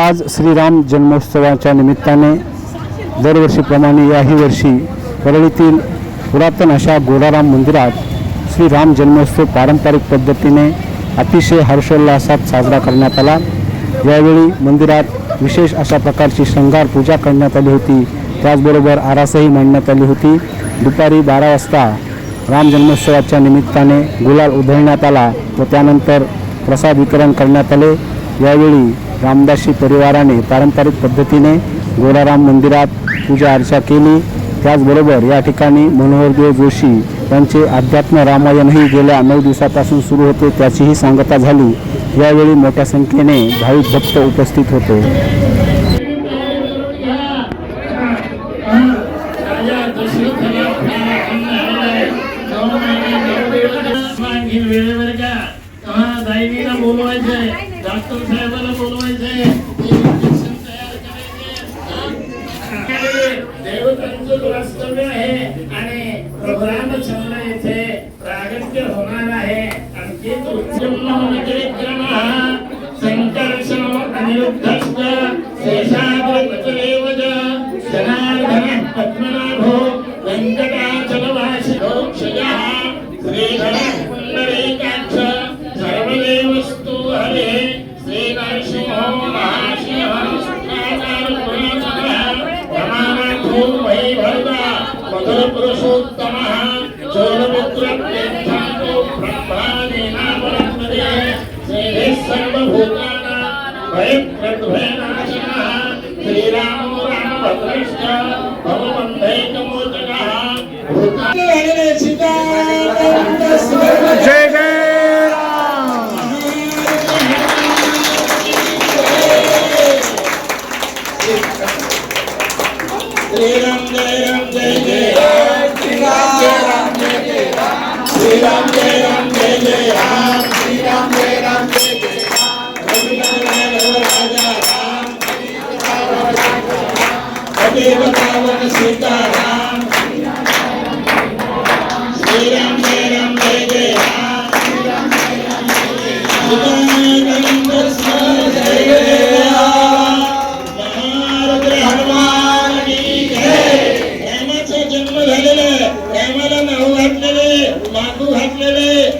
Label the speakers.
Speaker 1: आज श्रीराम जन्मोत्सवाच्या निमित्ताने दरवर्षीप्रमाणे याही वर्षी परळीतील पुरातन अशा गोडाराम मंदिरात श्रीराम जन्मोत्सव पारंपरिक पद्धतीने अतिशय हर्षोल्लासात साजरा करण्यात आला. यावेळी मंदिरात विशेष अशा प्रकारची शृंगार पूजा करण्यात आली होती. त्याचबरोबर आरासही मांडण्यात आली होती. दुपारी बारा वाजता राम जन्मोत्सवाच्या निमित्ताने गुलाल उधळण्यात आला व त्यानंतर प्रसाद वितरण करण्यात आले. यावेळी रामदासी परिवाराने पारंपरिक पद्धतीने गोलाराम मंदिरात पूजा अर्चा केली. त्याचबरोबर या ठिकाणी मनोहरदेव जोशी यांचे अध्यात्म रामायणही गेल्या नऊ दिवसापासून सुरू होते त्याचीही सांगता झाली. यावेळी मोठ्या संख्येने भाविक भक्त उपस्थित होते.
Speaker 2: बोलवायचं डॉक्टर साहेबाला बोलवायचे इंजेक्शन तयार करायचे देवतांचं वास्तव्य आहे आणि रामचंद्र येथे होणार आहे. आणखी विक्रमः संकर्षण अनिरुद्धश्च शेषाद्रपतरेव च पद्मनाभो Jai Ram, Jai Ram, Jai
Speaker 3: Jai.